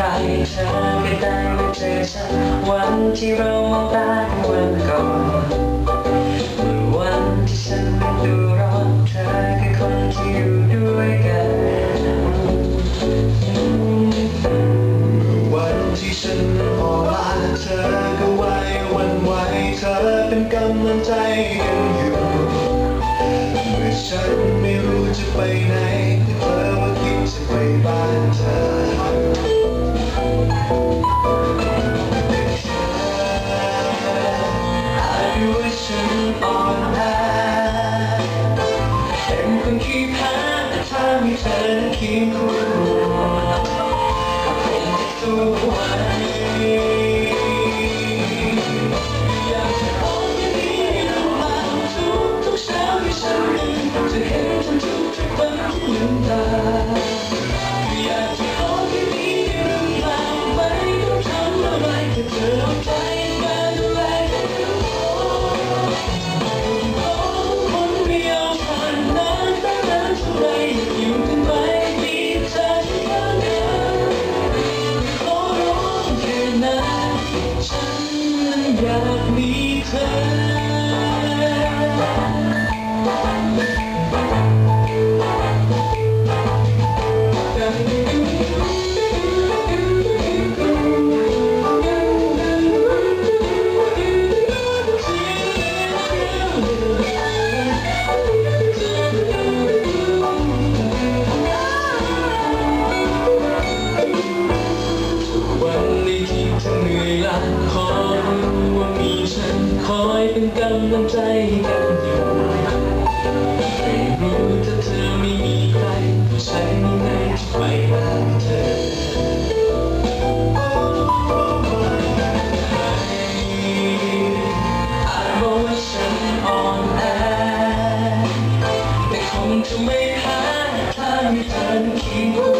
ครเธอก็ได้มาเจอฉันวันที่เรามองตากันวันก่อนวันที่ฉันเป็นตัวรอดเธอคือคนที่อยู่ด้วยกันวันที่ฉันพอลาเธอก็ไว้วันไหวเธอเป็นกำลังใจกันอยู่เมื่อฉันไม่รู้จะไปไหน นั้ เป็นกำลังใจกันอยู่ไม่รู้ถ้าเธอไม่มีใครฉันยังไงจะไปหาเธออาจบอกว่าฉันอ่อนแอแต่คงจะไม่แพ้ถ้ามีเธอนั้นเคียงคู่ค